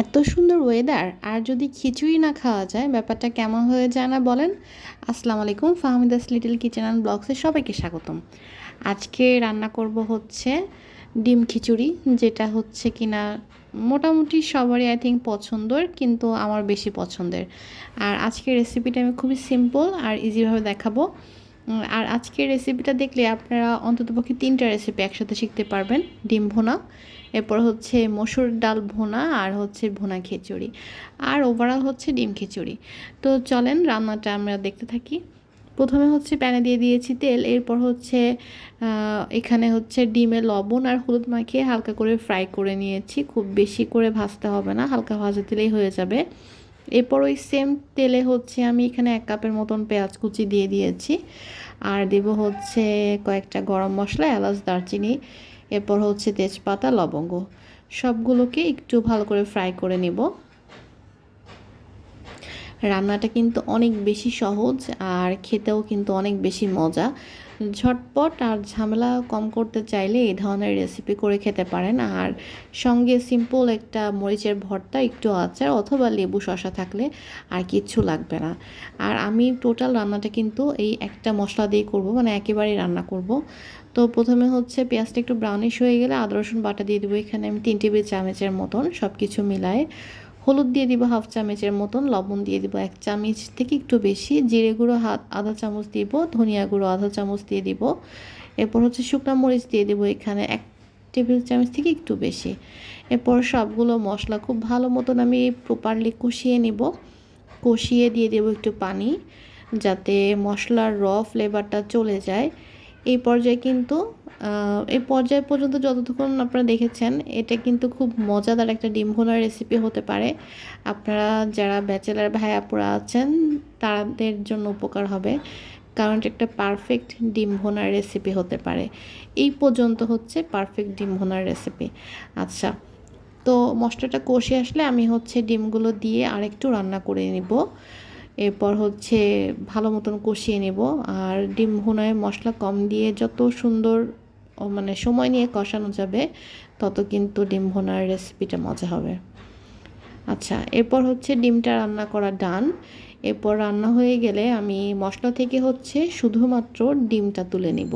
এত সুন্দর ওয়েদার আর যদি খিচুড়ি না খাওয়া যায়, ব্যাপারটা কেমন হয়ে যায় না বলেন? আসসালামু আলাইকুম, ফাহমিদাস লিটল কিচেন অ্যান্ড ব্লগসে সবাইকে স্বাগতম। আজকে রান্না করব হচ্ছে ডিম খিচুড়ি, যেটা হচ্ছে কিনা মোটামুটি সবারই আই থিঙ্ক পছন্দের, কিন্তু আমার বেশি পছন্দের। আর আজকের রেসিপিটা আমি খুবই সিম্পল আর ইজিভাবে দেখাবো। আর আজকের রেসিপিটা দেখলে আপনারা অন্ততপক্ষে তিনটা রেসিপি একসাথে শিখতে পারবেন। ডিম ভোনা, এরপর হচ্ছে মসুর ডাল ভোনা আর হচ্ছে ভোনা খিচুড়ি। আর ওভারঅল হচ্ছে ডিম খিচুড়ি। তো চলেন রান্নাটা আমরা দেখতে থাকি। প্রথমে হচ্ছে প্যানে দিয়ে দিয়েছি তেল, এরপর হচ্ছে এখানে হচ্ছে ডিমে লবণ আর হলুদ মাখিয়ে হালকা করে ফ্রাই করে নিয়েছি। খুব বেশি করে ভাজতে হবে না, হালকা ভাজা দিলেই হয়ে যাবে। এরপর ওই সেম তেলে হচ্ছে আমি এখানে এক কাপের মতন পেঁয়াজ কুচি দিয়ে দিয়েছি। আর দেব হচ্ছে কয়েকটা গরম মশলা, এলাচ, দারচিনি, এরপর হচ্ছে তেজপাতা, লবঙ্গ। সবগুলোকে একটু ভালো করে ফ্রাই করে নেব। রান্নাটা কিন্তু অনেক বেশি সহজ আর খেতেও কিন্তু অনেক বেশি মজা। ঝটপট আর ঝামেলা কম করতে চাইলে এই ধরনের রেসিপি করে খেতে পারেন। আর সঙ্গে সিম্পল একটা মরিচের ভর্তা, একটু আচার অথবা লেবু শশা থাকলে আর কিচ্ছু লাগবে না। আর আমি টোটাল রান্নাটা কিন্তু এই একটা মশলা দিয়ে করব মানে একেবারেই রান্না করব। তো প্রথমে হচ্ছে পেঁয়াজটা একটু ব্রাউনিশ হয়ে গেলে আদা রসুন বাটা দিয়ে দেবো। এখানে আমি তিন টেবিল চামচের মতন সব কিছু মিলায়ে হলুদ দিয়ে দিব হাফ চামচের মতন, লবণ দিয়ে দিব এক চামচ থেকে একটু বেশি, জিরে গুঁড়ো হাত, আধা চামচ দিব, ধনিয়া গুঁড়ো আধা চামচ দিয়ে দিব। এরপর হচ্ছে শুকনো মরিচ দিয়ে দিব এখানে এক টেবিল চামচ থেকে একটু বেশি। এরপর সবগুলো মশলা খুব ভালো মতন আমি প্রপারলি কষিয়ে নেব। কষিয়ে দিয়ে দেবো একটু পানি, যাতে মশলার র ফ্লেভারটা চলে যায়। এই পর্যায়ে কিন্তু এই পর্যায় পর্যন্ত যতক্ষণ আপনারা দেখেছেন, এটা কিন্তু খুব মজাদার একটা ডিম ভোনার রেসিপি হতে পারে। আপনারা যারা ব্যাচেলার ভাই আপুরা আছেন, তাদের জন্য উপকার হবে, কারণ একটা পারফেক্ট ডিম ভোনার রেসিপি হতে পারে। এই পর্যন্ত হচ্ছে পারফেক্ট ডিম ভোনার রেসিপি আচ্ছা তো মশলাটা কষে আসলে আমি হচ্ছে ডিমগুলো দিয়ে আরেকটু রান্না করে নিব। এরপর হচ্ছে ভালো মতন কষিয়ে নেব। আর ডিম ভুনায় মশলা কম দিয়ে যত সুন্দর মানে সময় নিয়ে কষানো যাবে, তত কিন্তু ডিম ভোনার রেসিপিটা মজা হবে। আচ্ছা এরপর হচ্ছে ডিমটা রান্না করা ডান এরপর রান্না হয়ে গেলে আমি মশলা থেকে হচ্ছে শুধুমাত্র ডিমটা তুলে নিব।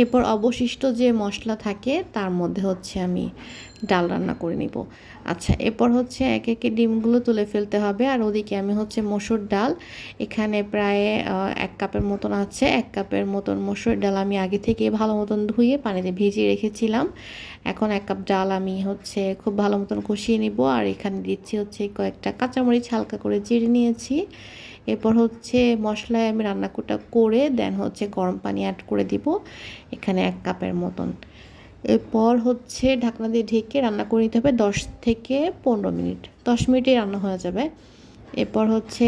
এরপর অবশিষ্ট যে মশলা থাকে, তার মধ্যে হচ্ছে আমি ডাল রান্না করে নিব। আচ্ছা এরপর হচ্ছে এক একে ডিমগুলো তুলে ফেলতে হবে। আর ওদিকে আমি হচ্ছে মসুর ডাল। এখানে প্রায় এক কাপের মতন আছে। এক কাপের মতন মসুর ডাল আমি আগে থেকে ভালো মতন ধুয়ে পানিতে ভিজিয়ে রেখেছিলাম। এখন এক কাপ ডাল আমি হচ্ছে খুব ভালো মতন কষিয়ে নিব। আর এখানে দিচ্ছি হচ্ছে কয়েকটা কাঁচামরিচ হালকা করে চিড়ে নিয়েছি। এরপর হচ্ছে মশলায় আমি রান্নাকুটা করে দেন হচ্ছে গরম পানি অ্যাড করে দিব, এখানে এক কাপের মতন। এরপর হচ্ছে ঢাকনা দিয়ে ঢেকে রান্না করে নিতে হবে দশ থেকে পনেরো মিনিট। দশ মিনিটেই রান্না হয়ে যাবে। এরপর হচ্ছে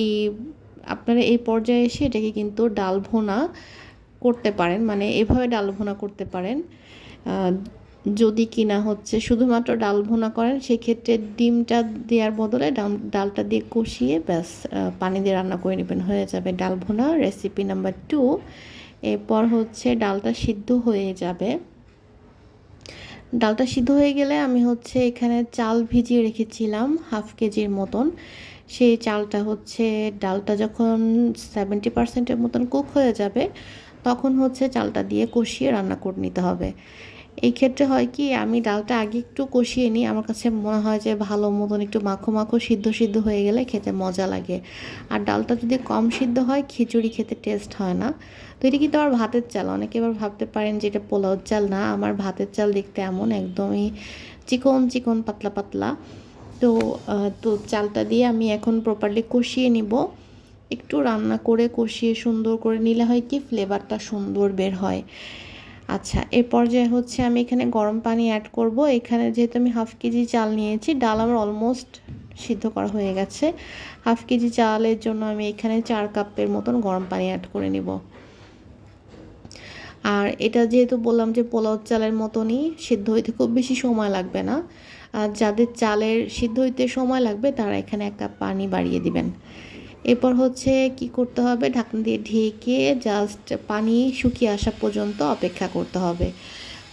এই আপনারা এই পর্যায়ে এসে এটাকে কিন্তু ডাল ভোনা করতে পারেন মানে এভাবে ডাল ভোনা করতে পারেন। যদি কিনা হচ্ছে শুধুমাত্র ডাল ভুনা করেন, সেক্ষেত্রে ডিমটা দেওয়ার বদলে ডাল- ডালটা দিয়ে কষিয়ে ব্যাস পানি দিয়ে রান্না করে নেবেন। হয়ে যাবে ডাল ভুনা। রেসিপি নাম্বার টু এরপর হচ্ছে ডালটা সিদ্ধ হয়ে যাবে। ডালটা সিদ্ধ হয়ে গেলে আমি হচ্ছে এখানে চাল ভিজিয়ে রেখেছিলাম, হাফ কেজির মতন। সেই চালটা হচ্ছে, ডালটা যখন সেভেন্টি পার্সেন্টের মতন কুক হয়ে যাবে, তখন হচ্ছে চালটা দিয়ে কষিয়ে রান্না করে নিতে হবে। এই ক্ষেত্রে হয় কি, আমি ডালটা আগে একটু কষিয়ে নিই। আমার কাছে মনে হয় যে ভালো মতন একটু মাখো মাখো, সিদ্ধ সিদ্ধ হয়ে গেলে খেতে মজা লাগে। আর ডালটা যদি কম সিদ্ধ হয়, খিচুড়ি খেতে টেস্ট হয় না। তো এটা কিন্তু আমার ভাতের চাল। অনেকে এবার ভাবতে পারেন যে এটা পোলাও চাল না। আমার ভাতের চাল দেখতে এমন, একদমই চিকন চিকন, পাতলা পাতলা। তো তো চালটা দিয়ে আমি এখন প্রপারলি কষিয়ে নিব। একটু রান্না করে কষিয়ে সুন্দর করে নিলে হয় কি ফ্লেভারটা সুন্দর বের হয়। আচ্ছা এর পর্যায়ে হচ্ছে আমি এখানে গরম পানি অ্যাড করব। এখানে যেহেতু আমি হাফ কেজি চাল নিয়েছি, ডাল আমার অলমোস্ট সিদ্ধ করা হয়ে গেছে। হাফ কেজি চালের জন্য আমি এখানে চার কাপের মতন গরম পানি অ্যাড করে নিব। আর এটা যেহেতু বললাম যে পোলাও চালের মতনই সিদ্ধ হইতে খুব বেশি সময় লাগবে না। আর যাদের চালের সিদ্ধ হইতে সময় লাগবে, তারা এখানে এক কাপ পানি বাড়িয়ে দিবেন। এরপর হচ্ছে কি করতে হবে? ঢাকনা দিয়ে ঢেকে জাস্ট পানি শুকিয়ে আসা পর্যন্ত অপেক্ষা করতে হবে।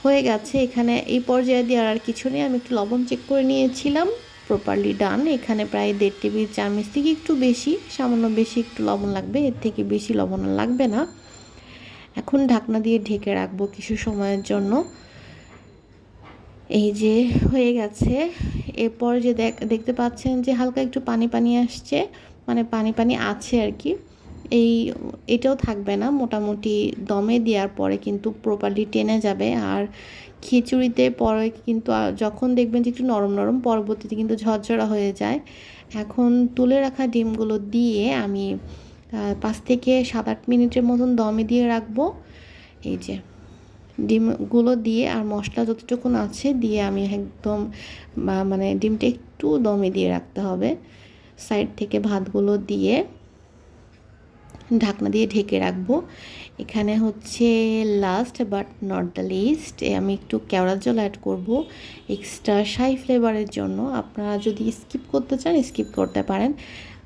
হয়ে গেছে এখানে এই পর্যায়ে দেওয়ার আর কিছু নেই। আমি একটু লবণ চেক করে নিয়েছিলাম প্রপারলি ডান এখানে প্রায় দেড় টেবিল চামচ থেকে একটু বেশি, সামান্য বেশি একটু লবণ লাগবে, এর থেকে বেশি লবণ লাগবে না। এখন ঢাকনা দিয়ে ঢেকে রাখব কিছু সময়ের জন্য। এই যে হয়ে গেছে। এরপর যে দেখ, দেখতে পাচ্ছেন যে হালকা একটু পানি পানি আসছে। মানে পানি পানি আছে আর কি। এই, এটাও থাকবে না। মোটামুটি দমে দেওয়ার পরে কিন্তু প্রপারলি টেনে যাবে। আর খিচুড়িতে পরে কিন্তু যখন দেখবেন যে একটু নরম নরম, পরবর্তীতে কিন্তু ঝরঝরা হয়ে যায়। এখন তুলে রাখা ডিমগুলো দিয়ে আমি পাঁচ থেকে সাত আট মিনিটের মতন দমে দিয়ে রাখব। এই যে, ডিমগুলো দিয়ে আর মশলা যতটুকুন আছে দিয়ে আমি একদম মানে ডিমটা একটু দমে দিয়ে রাখতে হবে। সাইড থেকে ভাতগুলো দিয়ে ঢাকনা দিয়ে ঢেকে রাখব। এখানে হচ্ছে last but not the least আমি একটু কেওড়ার জল অ্যাড করব এক্সট্রা শাই ফ্লেভারের জন্য। আপনারা যদি স্কিপ করতে চান স্কিপ করতে পারেন।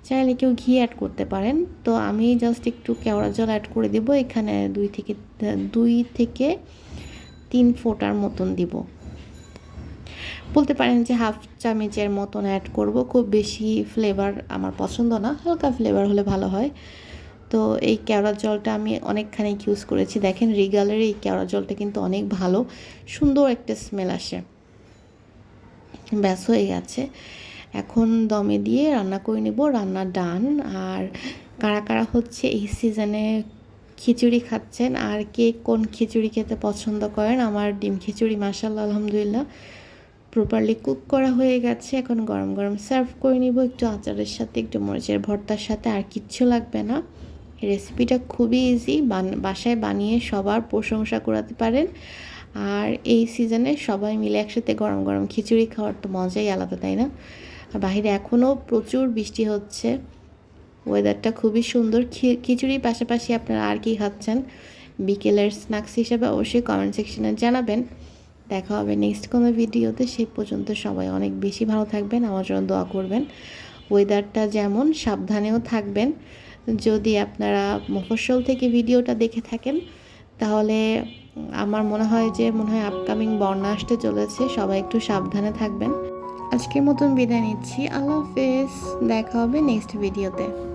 চাইলে কেউ ঘি অ্যাড করতে পারেন। তো আমি জাস্ট একটু কেওড়া জল অ্যাড করে দেবো। এখানে দুই থেকে দুই থেকে তিন ফোটার মতন দিব। বলতে পারেন যে হাফ চামচের মতন অ্যাড করব। খুব বেশি ফ্লেভার আমার পছন্দ না, হালকা ফ্লেভার হলে ভালো হয়। তো এই কেওড়ার জলটা আমি অনেকখানি ইউজ করেছি। দেখেন রিগালের এই কেওড়ার জলটা কিন্তু অনেক ভালো, সুন্দর একটা স্মেল আসে। ব্যাস, হয়ে গেছে। এখন দমে দিয়ে রান্না করে নেব, রান্না ডান আর কারা কারা হচ্ছে এই সিজনে খিচুড়ি খাচ্ছেন, আর কে কোন খিচুড়ি খেতে পছন্দ করেন? আমার ডিম খিচুড়ি মাসাল্লাহ আলহামদুলিল্লাহ। প্রপারলি কুক করা হয়ে গেছে। এখন গরম গরম সার্ভ করে নিব। একটু আচারের সাথে, একটু মরিচের ভর্তার সাথে, আর কিচ্ছু লাগবে না। রেসিপিটা খুবই ইজি বাসায় বানিয়ে সবার প্রশংসা করাতে পারেন। আর এই সিজনে সবাই মিলে একসাথে গরম গরম খিচুড়ি খাওয়ার তো মজাই আলাদা, তাই না? আর বাইরে এখনও প্রচুর বৃষ্টি হচ্ছে। ওয়েদারটা খুবই সুন্দর। খিচুড়ির পাশাপাশি আপনারা আর কি খাচ্ছেন? বিকেলের স্ন্যাক্স হিসেবে অবশ্যই কমেন্ট সেকশনে জানাবেন। দেখা হবে নেক্সট কোনো ভিডিওতে সেই পর্যন্ত সবাই অনেক বেশি ভালো থাকবেন, আমার জন্য দোয়া করবেন। ওয়েদারটা যেমন, সাবধানেও থাকবেন। যদি আপনারা মফস্বল থেকে ভিডিওটা দেখে থাকেন, তাহলে আমার মনে হয় যে, মনে হয় আপকামিং বন্যা আসতে চলেছে। সবাই একটু সাবধানে থাকবেন। আজকের মতন বিদায় নিচ্ছি। আল্লাহ হাফেজ। দেখা হবে নেক্সট ভিডিওতে